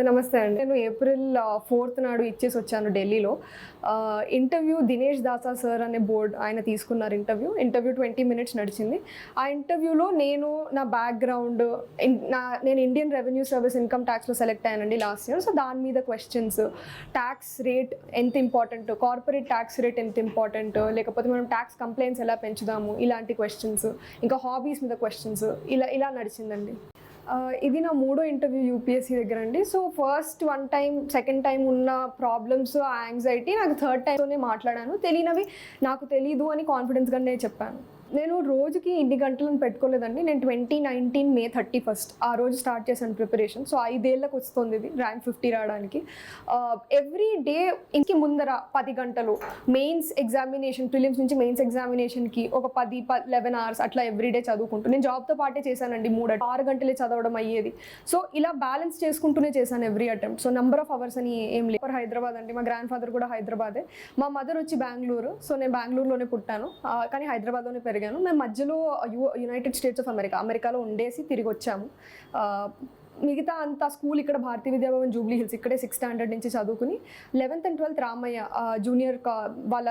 నమస్తే నమస్తే అండి. నేను ఏప్రిల్ ఫోర్త్ నాడు ఇచ్చేసి వచ్చాను ఢిల్లీలో. ఇంటర్వ్యూ దినేష్ దాసా సార్ అనే బోర్డ్ ఆయన తీసుకున్నారు ఇంటర్వ్యూ. ఇంటర్వ్యూ ట్వంటీ మినిట్స్ నడిచింది. ఆ ఇంటర్వ్యూలో నేను నా బ్యాక్గ్రౌండ్ నా నేను ఇండియన్ రెవెన్యూ సర్వీస్ ఇన్కమ్ ట్యాక్స్లో సెలెక్ట్ అయ్యానండి లాస్ట్ ఇయర్. సో దాని మీద క్వశ్చన్స్ ట్యాక్స్ రేట్ ఎంత ఇంపార్టెంట్ కార్పొరేట్ ట్యాక్స్ రేట్ ఎంత ఇంపార్టెంట్ లేకపోతే మనం ట్యాక్స్ కంప్లైంట్స్ ఎలా పెంచుదాము ఇలాంటి క్వశ్చన్స్ ఇంకా హాబీస్ మీద క్వశ్చన్స్ ఇలా ఇలా నడిచిందండి. ఇది నా మూడో ఇంటర్వ్యూ యూపీఎస్సీ దగ్గర అండి. So first one time second time ఉన్న ప్రాబ్లమ్స్ ఆ యాంగ్జైటీ నాకు థర్డ్ టైంతోనే మాట్లాడాను. తెలియనవి నాకు తెలీదు అని కాన్ఫిడెన్స్గా నేను చెప్పాను. నేను రోజుకి ఇన్ని గంటలను పెట్టుకోలేదండి. నేను twenty nineteen May thirty first ఆ రోజు స్టార్ట్ చేశాను ప్రిపరేషన్. సో ఐదేళ్ళకి వస్తుంది ఇది ర్యాంక్ ఫిఫ్టీ రావడానికి. ఎవ్రీ డే ఇంటికి ముందర పది గంటలు మెయిన్స్ ఎగ్జామినేషన్ ప్రిలిమ్స్ నుంచి మెయిన్స్ ఎగ్జామినేషన్కి ఒక పది లెవెన్ అవర్స్ అట్లా ఎవ్రీ డే చదువుకుంటూ. నేను జాబ్తో పాటే చేశానండి మూడు ఆరు గంటలే చదవడం అయ్యేది. సో ఇలా బ్యాలెన్స్ చేసుకుంటూనే చేశాను every attempt. So number of hours అని ఏం లేదు హైదరాబాద్ అండి. మా గ్రాండ్ ఫాదర్ కూడా హైదరాబాదే. మా మదర్ వచ్చి బెంగళూరు. సో నేను బెంగళూరులోనే పుట్టాను. కానీ హైదరాబాద్లోనే పెరిగాను మేము మధ్యలో U United States of America అమెరికాలో ఉండేసి తిరిగి వచ్చాము మిగతా అంతా స్కూల్ ఇక్కడ భారతీయ విద్యాభవన్ జూబ్లీ హిల్స్ ఇక్కడే సిక్స్త్ స్టాండర్డ్ నుంచి చదువుకుని eleventh and twelfth Ramaiah junior కా వాళ్ళ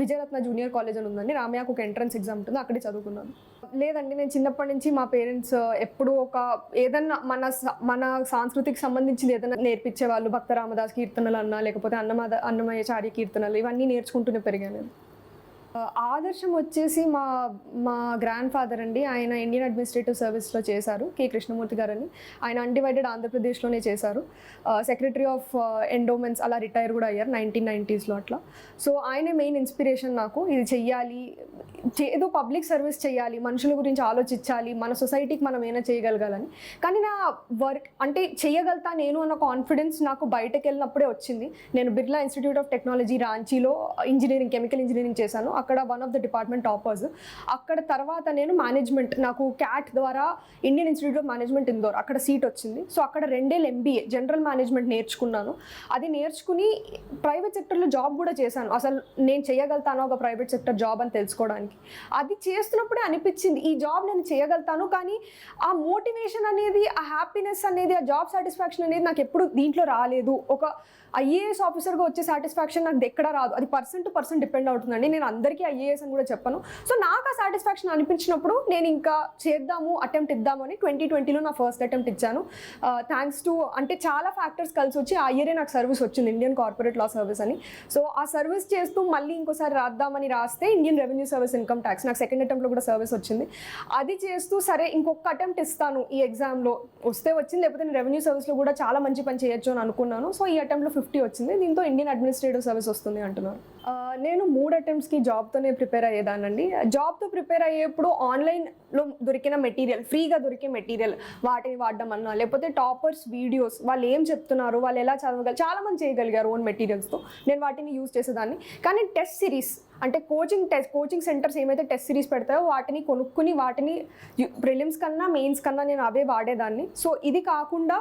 విజయరత్న జూనియర్ కాలేజ్ అని ఉందండి. రామయ్యకు ఒక ఎంట్రన్స్ ఎగ్జామ్ ఉంటుంది. అక్కడే చదువుకున్నాను. లేదండి నేను చిన్నప్పటి నుంచి మా పేరెంట్స్ ఎప్పుడూ ఒక ఏదన్నా మన మన సాంస్కృతికి సంబంధించింది ఏదైనా నేర్పించే వాళ్ళు భక్త రామదాస్ కీర్తనలు అన్నా లేకపోతే అన్నమాద అన్నమయ్యచార్య కీర్తనలు ఇవన్నీ నేర్చుకుంటూనే పెరిగాను నేను. ఆదర్శం వచ్చేసి మా మా గ్రాండ్ ఫాదర్ అండి. ఆయన ఇండియన్ అడ్మినిస్ట్రేటివ్ సర్వీస్లో చేశారు కె. కృష్ణమూర్తి గారని. ఆయన అన్డివైడెడ్ ఆంధ్రప్రదేశ్లోనే చేశారు. సెక్రటరీ ఆఫ్ ఎండోమెంట్స్ అలా రిటైర్ కూడా అయ్యారు నైన్టీన్ నైంటీస్లో అట్లా. సో ఆయనే మెయిన్ ఇన్స్పిరేషన్ నాకు. ఇది చెయ్యాలి ఏదో పబ్లిక్ సర్వీస్ చేయాలి మనుషుల గురించి ఆలోచించాలి మన సొసైటీకి మనం ఏమైనా చేయగలగాలని. కానీ నా వర్క్ అంటే చేయగలుగుతా నేను అన్న కాన్ఫిడెన్స్ నాకు బయటకు వెళ్ళినప్పుడే వచ్చింది. నేను బిర్లా ఇన్స్టిట్యూట్ ఆఫ్ టెక్నాలజీ రాంచీలో ఇంజనీరింగ్ కెమికల్ ఇంజనీరింగ్ చేశాను. అక్కడ one of the department toppers అక్కడ తర్వాత నేను మేనేజ్మెంట్ నాకు క్యాట్ ద్వారా Indian institute of management Indore అక్కడ సీట్ వచ్చింది. సో అక్కడ రెండేళ్ళు ఎంబీఏ జనరల్ మేనేజ్మెంట్ నేర్చుకున్నాను. అది నేర్చుకుని ప్రైవేట్ సెక్టర్లో జాబ్ కూడా చేశాను. అసలు నేను చేయగలుగుతాను ఒక ప్రైవేట్ సెక్టర్ జాబ్ అని తెలుసుకోవడానికి. అది చేస్తున్నప్పుడే అనిపించింది ఈ జాబ్ నేను చేయగలుగుతాను కానీ ఆ మోటివేషన్ అనేది ఆ హ్యాపీనెస్ అనేది ఆ జాబ్ సాటిస్ఫాక్షన్ అనేది నాకు ఎప్పుడు దీంట్లో రాలేదు. ఒక ఐఏఎస్ ఆఫీసర్గా వచ్చే సాటిస్ఫాక్షన్ నాకు ఎక్కడా రాదు. అది పర్సన్ టు పర్సన్ డిపెండ్ అవుతుందండి. నేను అందరికీ ఐఏఎస్ అని కూడా చెప్పను. సో నాకు ఆ సాటిస్ఫాక్షన్ అనిపించినప్పుడు నేను ఇంకా చేద్దాము అటెంప్ట్ ఇద్దామని ట్వంటీ ట్వంటీలో నా ఫస్ట్ అటెంప్ట్ ఇచ్చాను. థ్యాంక్స్ టు అంటే చాలా ఫ్యాక్టర్స్ కలిసి వచ్చి ఆ ఇయరే నాకు సర్వీస్ వచ్చింది ఇండియన్ కార్పొరేట్ లా సర్వీస్ అని. సో ఆ సర్వీస్ చేస్తూ మళ్ళీ ఇంకోసారి రాద్దామని రాస్తే Indian revenue service income tax నాకు సెకండ్ అటెంప్ట్లో కూడా సర్వీస్ వచ్చింది. అది చేస్తూ సరే ఇంకొక అటెంప్ట్ ఇస్తాను ఈ ఎగ్జామ్లో వస్తే వచ్చింది లేకపోతే నేను రెవెన్యూ సర్వీస్లో కూడా చాలా మంచి పని చేయొచ్చు అని అనుకున్నాను. సో ఈ అటెంప్ట్లో ఫిఫ్టీ వచ్చింది. దీంతో ఇండియన్ అడ్మినిస్ట్రేటివ్ సర్వీస్ వస్తుంది అంటున్నారు. నేను మూడు అటెంప్ట్స్కి జాబ్తోనే ప్రిపేర్ అయ్యేదానండి జాబ్తో ప్రిపేర్ అయ్యేప్పుడు ఆన్లైన్లో దొరికిన మెటీరియల్ ఫ్రీగా దొరికే మెటీరియల్ వాటిని వాడడం అన్నా లేకపోతే టాపర్స్ వీడియోస్ వాళ్ళు ఏం చెప్తున్నారు వాళ్ళు ఎలా చదవగలరు చాలా మంది చేయగలిగారు ఓన్ మెటీరియల్స్తో నేను వాటిని యూజ్ చేసేదాన్ని. కానీ టెస్ట్ సిరీస్ అంటే కోచింగ్ టెస్ట్ కోచింగ్ సెంటర్స్ ఏమైతే టెస్ట్ సిరీస్ పెడతాయో వాటిని కొనుక్కుని వాటిని ప్రిలిమ్స్ కన్నా మెయిన్స్ కన్నా నేను అవే వాడేదాన్ని. సో ఇది కాకుండా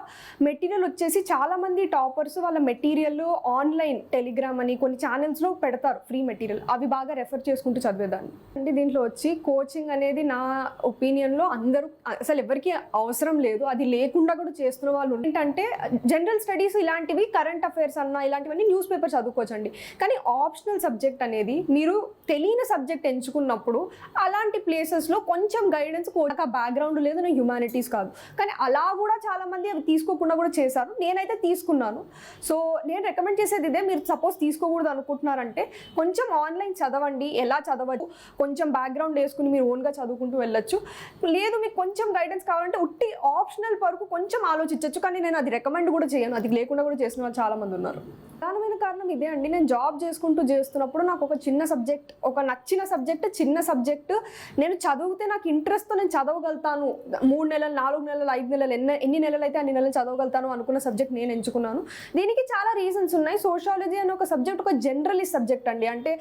మెటీరియల్ వచ్చేసి చాలామంది టాపర్స్ వాళ్ళ మెటీరియల్ ఆన్లైన్ టెలిగ్రామ్ అని కొన్ని ఛానల్స్లో పెడతారు ఫ్రీ మెటీరియల్ అవి బాగా రెఫర్ చేసుకుంటూ చదివేదాన్ని. అంటే దీంట్లో వచ్చి కోచింగ్ అనేది నా ఒపీనియన్లో అందరూ అసలు ఎవరికి అవసరం లేదు. అది లేకుండా కూడా చేస్తున్న వాళ్ళు ఏంటంటే జనరల్ స్టడీస్ ఇలాంటివి కరెంట్ అఫైర్స్ అన్న ఇలాంటివన్నీ న్యూస్ పేపర్ చదువుకోవచ్చండి. కానీ ఆప్షనల్ సబ్జెక్ట్ అనేది మీరు తెలియని సబ్జెక్ట్ ఎంచుకున్నప్పుడు అలాంటి ప్లేసెస్లో కొంచెం గైడెన్స్ కూడా బ్యాక్గ్రౌండ్ లేదు నేను హ్యుమానిటీస్ కాదు. కానీ అలా కూడా చాలా మంది అవి తీసుకోకుండా కూడా చేశారు. నేనైతే తీసుకున్నాను. సో నేను రికమెండ్ చేసేది ఇదే. మీరు సపోజ్ తీసుకోకూడదు అనుకుంటున్నారంటే కొంచెం ఆన్లైన్ చదవండి. ఎలా చదవచ్చు కొంచెం బ్యాక్గ్రౌండ్ వేసుకుని మీరు ఓన్గా చదువుకుంటూ వెళ్ళొచ్చు. లేదు మీకు కొంచెం గైడెన్స్ కావాలంటే ఉట్టి ఆప్షనల్ వరకు కొంచెం ఆలోచించవచ్చు కానీ నేను అది రికమెండ్ కూడా చేయను. అది లేకుండా కూడా చేసిన వాళ్ళు చాలా మంది ఉన్నారు. ప్రధానమైన కారణం ఇదే అండి. నేను జాబ్ చేసుకుంటూ చేస్తున్నప్పుడు నాకు ఒక చిన్న సబ్జెక్ట్ ఒక నచ్చిన సబ్జెక్ట్ చిన్న సబ్జెక్ట్. నేను చదివితే నాకు ఇంట్రెస్ట్తో నేను చదవగలుగుతాను. మూడు నెలలు నాలుగు నెలలు ఐదు నెలలు ఎన్ని ఎన్ని నెలలు అయితే అన్ని నెలలు చదవగలుగుతాను అనుకున్న సబ్జెక్ట్ నేను ఎంచుకున్నాను. దీనికి చాలా రీజన్స్ ఉన్నాయి. సోషాలజీ అనే ఒక సబ్జెక్ట్ ఒక జనరలిస్ట్ సబ్జెక్ట్ అండి. అంటే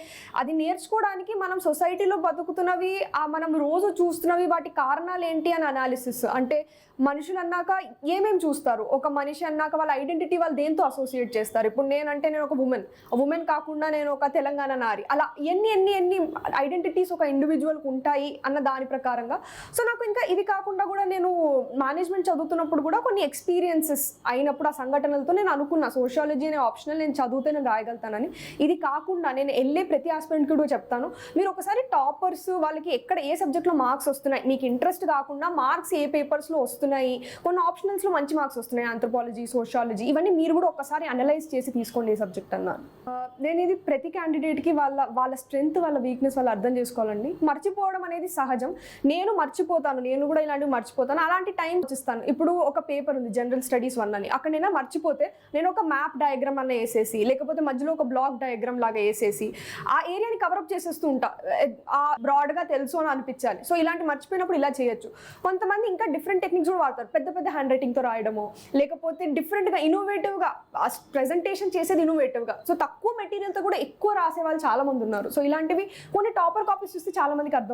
అది నేర్చుకోవడానికి మనం సొసైటీలో బతుకుతున్నవి ఆ మనం రోజు చూస్తున్నవి వాటి కారణాలు ఏంటి అని అనాలిసిస్ అంటే మనుషులు అన్నాక ఏమేమి చూస్తారు? ఒక మనిషి అన్నాక వాళ్ళ ఐడెంటిటీ వాళ్ళు దేంతో అసోసియేట్ చేస్తారు? ఇప్పుడు నేనంటే నేను ఒక ఒక ఉమెన్ ఉమెన్ కాకుండా నేను ఒక తెలంగాణ నారి. అలా ఎన్ని ఎన్ని ఎన్ని ఐడెంటిటీస్ ఒక ఇండివిజువల్కి ఉంటాయి అన్న దాని ప్రకారంగా. సో నాకు ఇంకా ఇది కాకుండా కూడా నేను మేనేజ్మెంట్ చదువుతున్నప్పుడు కూడా కొన్ని ఎక్స్పీరియన్సెస్ అయినప్పుడు ఆ సంఘటనలతో నేను అనుకున్నా. సోషియాలజీ అనే ఆప్షనల్ నేను చదివితే నేను రాయగలుగుతానని. ఇది కాకుండా నేను వెళ్ళే ప్రతి ఆస్పెంట్కి కూడా చెప్తాను. మీరు ఒకసారి టాపర్స్ వాళ్ళకి ఎక్కడ ఏ సబ్జెక్ట్లో మార్క్స్ వస్తున్నాయి? మీకు ఇంట్రెస్ట్ కాకుండా మార్క్స్ ఏ పేపర్స్లో వస్తున్నాయి? కొన్ని ఆప్షనల్స్లో మంచి మార్క్స్ వస్తున్నాయి. ఆంథ్రోపాలజీ సోషాలజీ ఇవన్నీ మీరు కూడా ఒకసారి అనలైజ్ చేసి తీసుకోండి ఈ సబ్జెక్ట్ అన్నాను నేను ఇది ప్రతి క్యాండిడేట్కి వాళ్ళ వాళ్ళ స్ట్రెంగ్త్ వాళ్ళ వీక్నెస్ వాళ్ళు అర్థం చేసుకోవాలండి. మర్చిపోవడం అనేది సహజం. నేను మర్చిపోతాను. నేను కూడా ఇలాంటివి మర్చిపోతాను. అలాంటి టైం వచ్చిస్తాను. ఇప్పుడు ఒక పేపర్ ఉంది జనరల్ స్టడీస్ వన్ అని. అక్కడ నేను మర్చిపోతే నేను ఒక మ్యాప్ డయాగ్రామ్ అన్న వేసేసి లేకపోతే మధ్యలో ఒక బ్లాక్ డయాగ్రామ్ లాగా వేసేసి ఆ ఏరియాని కవరప్ చేసేస్తూ ఉంటా. ఆ బ్రాడ్గా తెలుసు అని అనిపించాలి. సో ఇలాంటి మర్చిపోయినప్పుడు ఇలా చేయొచ్చు. కొంతమంది ఇంకా డిఫరెంట్ టెక్నిక్స్ కూడా వాడతారు. పెద్ద పెద్ద హ్యాండ్ రైటింగ్తో రాయడము లేకపోతే డిఫరెంట్గా ఇన్నోవేటివ్గా ప్రెజెంటేషన్ చేసేది ఇన్నోవేటివ్ ఇన్నోవేటివ్గా సో తక్కువ మెటీరియల్తో కూడా ఎక్కువ రాసే వాళ్ళు చాలా మంది ఉన్నారు. సో ఇలాంటివి కొన్ని టాపర్ కాపీస్ చూస్తే చాలా మందికి అర్థం